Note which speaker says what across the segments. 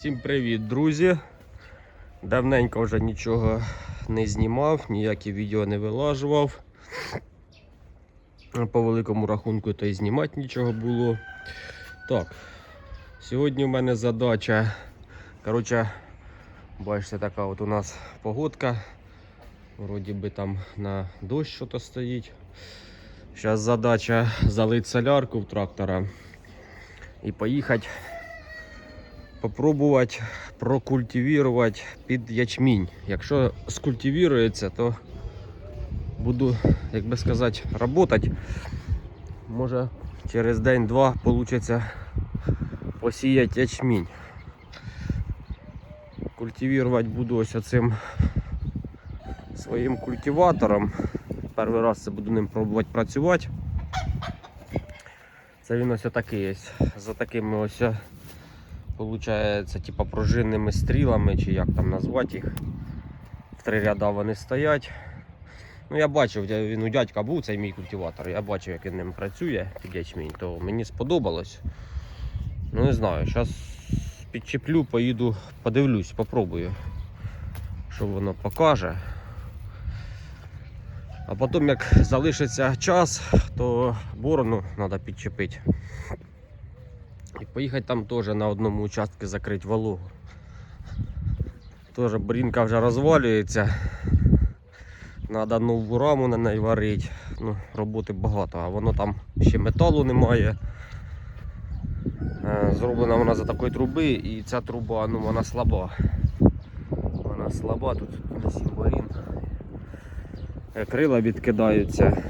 Speaker 1: Всім привіт, друзі! Давненько вже нічого не знімав, ніякі відео не вилажував. По великому рахунку то й знімати нічого було. Так, сьогодні у мене задача. Коротше, бачите, така от у нас погодка. Вроді би там на дощ що-то стоїть. Зараз задача залити солярку в трактора і поїхати попробувати прокультивувати під ячмінь. Якщо скультивірується, то буду, як би сказати, працювати. Може через день-два вийде посіяти ячмінь. Культивувати буду ось цим своїм культиватором. Перший раз це буду ним пробувати працювати. Це він ось такий ось. За такими ось Получається, типа пружинними стрілами, чи як там назвати їх. В три ряда вони стоять. Ну, я бачив, він у дядька був цей мій культиватор, я бачив, як він ним працює під ячмінь, то мені сподобалось. Ну не знаю, зараз підчеплю, поїду, подивлюсь, попробую, що воно покаже. А потім, як залишиться час, то борону треба підчепити. І поїхати там теж на одному участку закрити вологу. Теж брінка вже розвалюється. Треба нову раму на неї варити. Ну, роботи багато, а воно там ще металу немає. Е, Зроблена вона за такої труби і ця труба ну, вона слаба. Вона слаба, тут на сімборін. Е, Крила відкидаються.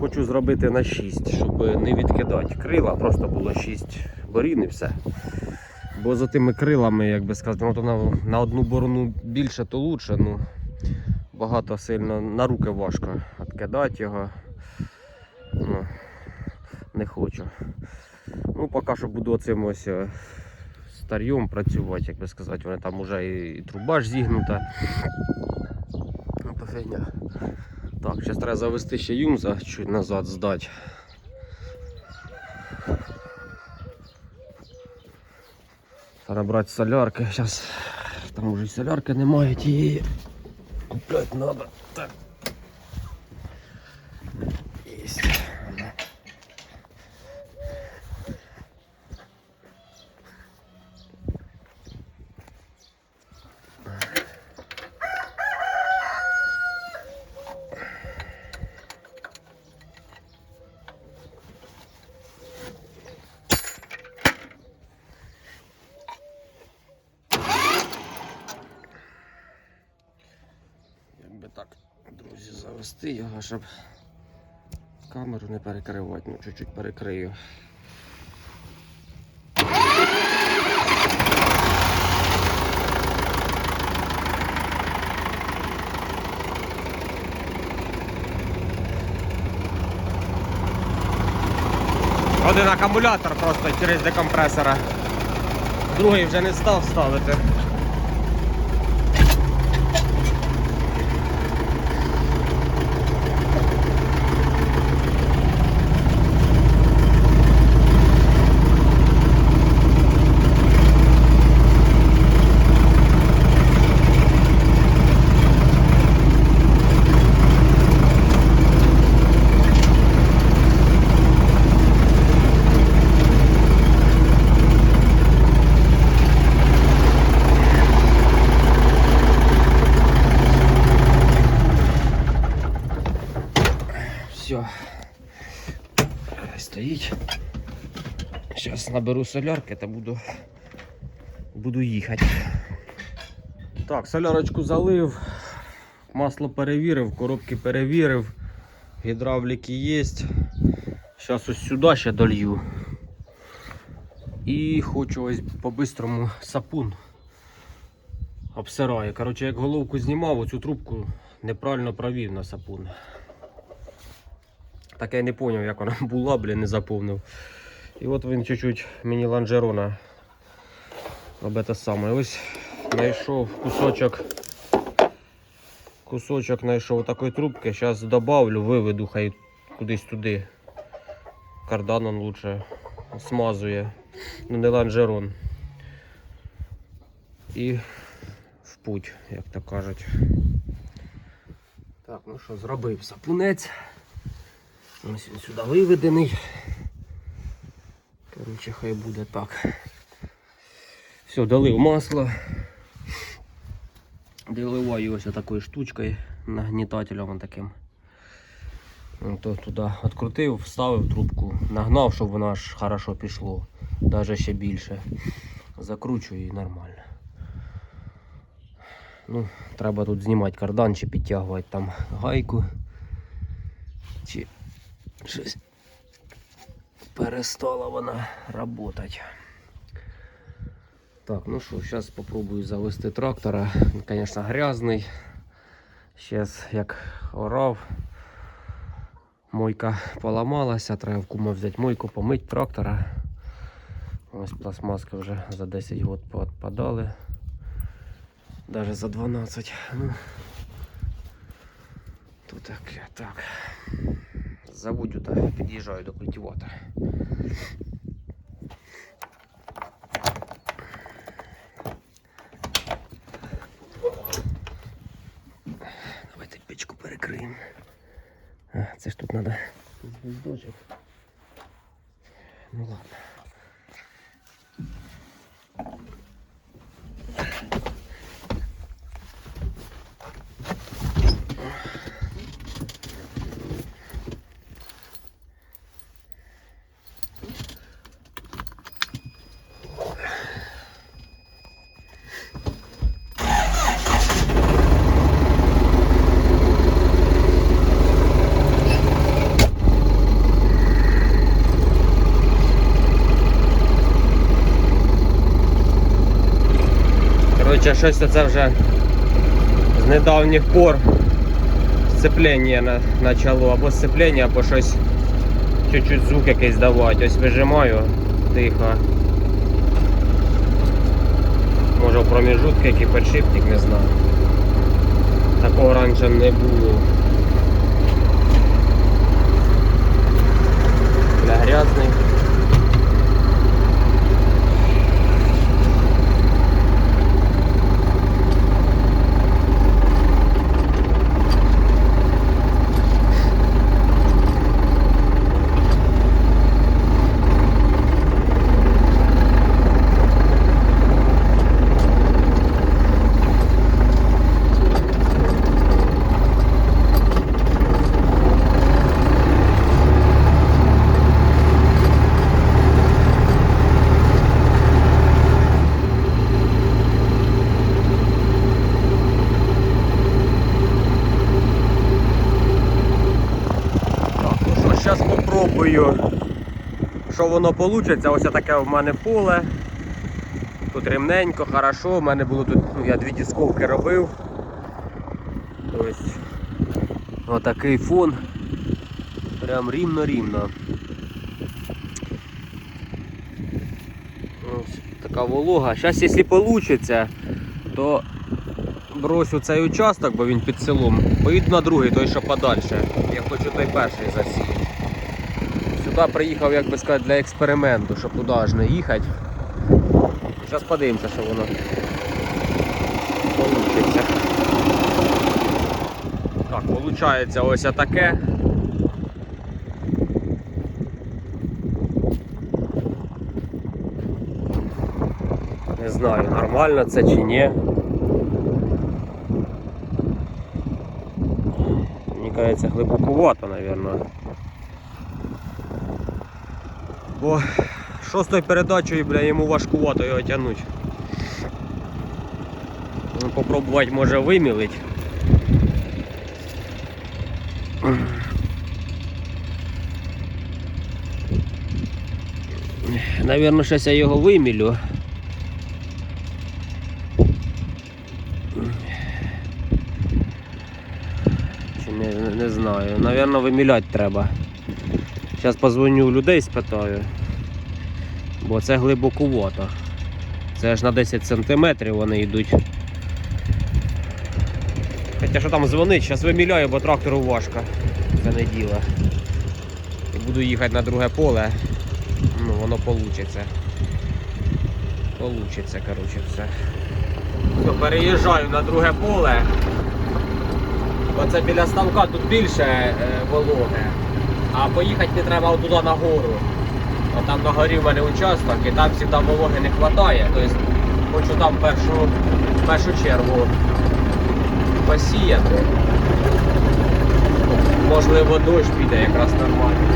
Speaker 1: Хочу зробити на 6, щоб не відкидати крила, просто було 6 борін і все. Бо за тими крилами, як би сказати, ну, то на, на одну борону більше, то лучше. Ну, багато сильно на руки важко відкидати його. Ну, не хочу. Ну, поки що буду оцим ось е, старьом працювати, як би сказати, вони там вже і труба ж зігнута. Ну, то фігня. Так, зараз треба завести ще юмза чуть назад здати. Треба брати солярки. Зараз там уже солярки немає тієї. Купляти треба. Так. Єсть. Якби так, друзі, його, щоб камеру не перекривати, ну чуть-чуть перекрию. Один акумулятор просто через декомпресора. Другий вже не став ставити. Все. Стоїть. Наберу солярки та буду, буду їхати. Так, солярочку залив, масло перевірив, коробки перевірив, гідравліки є. Зараз ось сюди ще долью. І хочу ось по-бистрому сапун обсираю. Коротше, як головку знімав, оцю трубку неправильно провів на сапун. Так я не зрозумів, як вона була, блін, не заповнив. І от він чуть-чуть мені ланжерона об це саме. Ось знайшов кусочок. Кусочок знайшов такої трубки. Зараз добавлю, виведу, хай кудись туди. Карданом лучше смазує. Ну не ланжерон. і в путь, як то кажуть. Так, ну що, зробив сапунець. Ось він сюди виведений. Коротше, хай буде так. Все, долив масло. Доливаю ось такою штучкою, нагнітателем таким. То туди відкрутив, вставив трубку, нагнав, щоб воно аж хорошо пішло. Навіть ще більше. Закручую і нормально. Ну, треба тут знімати кардан чи підтягувати там гайку. Чи щось перестала вона працювати. Так, ну що, зараз спробую завести трактора. Він, звісно, грязний. Зараз як орав. Мойка поламалася, треба в кума взяти мойку, помити трактора. Ось пластмаски вже за 10 років поотпадали. Даже за 12. Ну, тут таке, так. Забудь та під'їжджаю до культиватора. Давайте печку перекриємо. А, це ж тут треба звіздочок. Ну ладно. Коротше, щось це вже з недавніх пор сцеплення на- почало, або сцеплення, або щось чуть-чуть звук якийсь давати. Ось вижимаю тихо. Може в проміжутки який подшипник, не знаю. Такого раніше не було. Бля, грязний. Так, ну що, зараз попробую, що воно вийде. Ось таке в мене поле. Тут рівненько, хорошо. У мене було тут, ну, я дві дісковки робив. Ось отакий фон. Прям рівно-рівно. Така волога. Зараз, якщо вийде, то бросю цей участок, бо він під селом. Поїду на другий, той що подальше. Я хочу той перший засіяти. Сюди приїхав, як би сказати, для експерименту, щоб туди аж не їхати. Зараз подивимося, що воно вийде. Так, виходить ось таке. Не знаю, нормально це чи ні. Мені кажеться, глибоковато, мабуть. Бо шостою передачею, бля, йому важкувато його тягнути. Ну, Попробувати може вимілить. Навірно, зараз я його вимілю. Чи не, не, не знаю. Навірно, виміляти треба. Зараз позвоню у людей, спитаю. Бо це глибоковато. Це аж на 10 сантиметрів вони йдуть. Хоча що там дзвонить, зараз виміляю, бо трактору важко. Це не діло. І буду їхати на друге поле. Ну, воно получиться. Получиться, коротше, все. Все, переїжджаю на друге поле. Оце біля ставка тут більше е, вологе. А поїхати не треба туди на гору. А там на горі в мене участок і там завжди вологи не вистачає. Тобто хочу там першу, першу чергу посіяти. Можливо, дощ піде якраз нормально.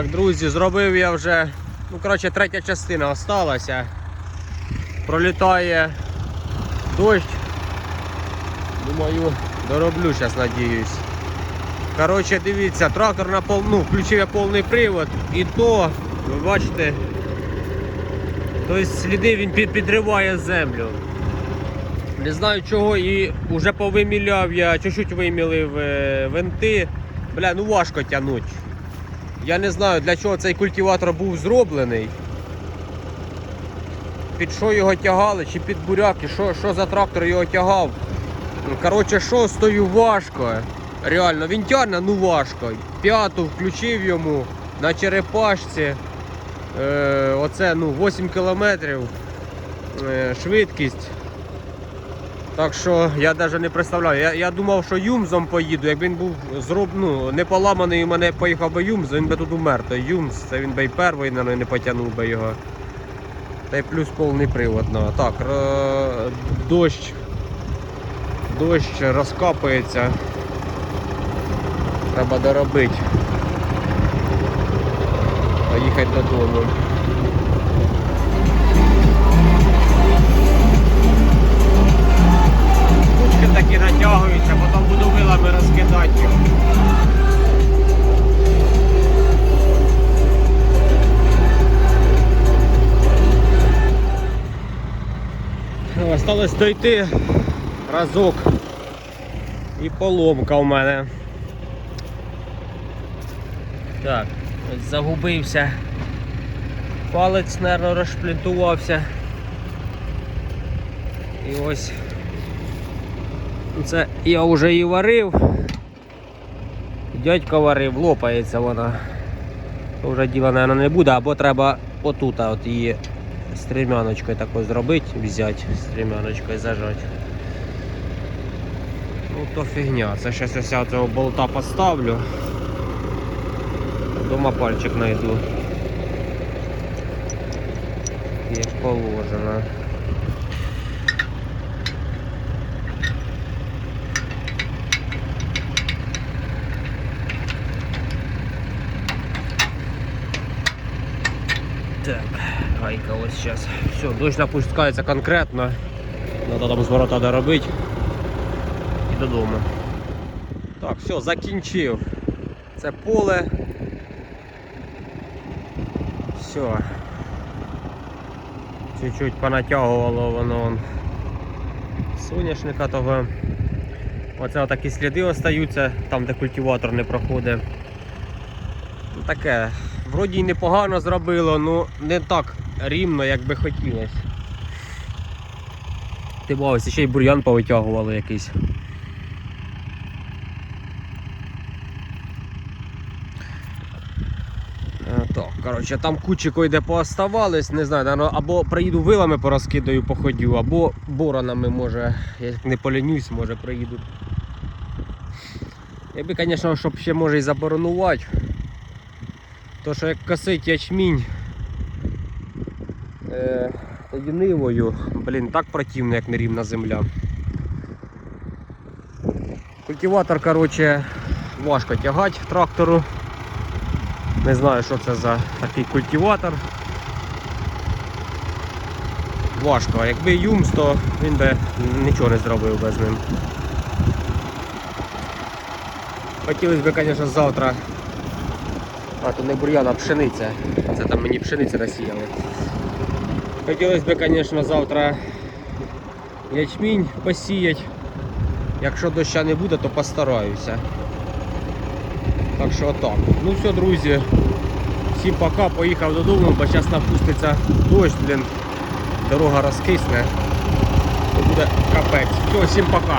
Speaker 1: Так, друзі, зробив я вже. Ну, коротше, третя частина осталася. Пролітає дощ. Думаю, дороблю зараз, надіюсь. Коротше, дивіться, трактор на пол... ну, включив я повний привод і то, ви бачите, тобто сліди він підриває землю. Не знаю чого і вже повиміляв я, чуть-чуть вимілив е, винти. Бля, ну важко тягнути. Я не знаю для чого цей культиватор був зроблений. Під що його тягали, чи під буряки, що, що за трактор його тягав. Коротше, шостою важко. Реально, він тягне, ну важко. П'яту включив йому на черепашці. Е, оце ну, 8 кілометрів е, швидкість. Так що я навіть не представляю. Я, я думав, що юмзом поїду. Як він був зроб, ну, не поламаний, у мене поїхав би юмз, він би тут умер. То юмз, це він би і перший, наверное, не потягнув би його. Та й плюс повний привод. Ну. Так, ро- дощ. Дощ розкапується. Треба доробити. Поїхати додому. Вилами Осталось дойти разок. І поломка у мене. Так, ось загубився. Палець, мабуть, розшплінтувався. І ось це я вже її варив. Дядько варив, лопається вона. То вже діла, мабуть, не буде, або треба отут от її стрімяночкою такою зробити, взяти стрімяночкою зажати. Ну то фігня. Це зараз ось цього болта поставлю. Дома пальчик знайду. Як положено. Так, гайка ось сейчас. Все, дощ напускається конкретно. Надо там зворота доробити. І додому. Так, все, закінчив. Це поле. Все. Чуть-чуть понатягувало воно вон соняшника того. Оце отакі сліди остаються, там де культиватор не проходить. Ну, Таке, вроді й непогано зробило, ну не так рівно, як би хотілося. Ти бавився, ще й бур'ян повитягували якийсь. Коротше, там кучико йде пооставались, не знаю, або приїду вилами порозкидаю, походю, або боронами може, як не полінюсь, може приїду. Якби, звісно, щоб ще може і заборонувати. То що як косить ячмінь е, блін, так противно, як нерівна земля. Культиватор, короче, важко тягати трактору. Не знаю, що це за такий культиватор. Важко. Якби юмс, то він би нічого не зробив без ним. Хотілося б, звісно, завтра. А, то не бур'ян, а пшениця. Це там мені пшениця насіяли. Хотілося б, звісно, завтра ячмінь посіяти. Якщо доща не буде, то постараюся. Так що отак. Ну все, друзі. Всім пока, поїхав додому, бо зараз напуститься дощ, блін. Дорога розкисне. То буде капець. Все, всім пока.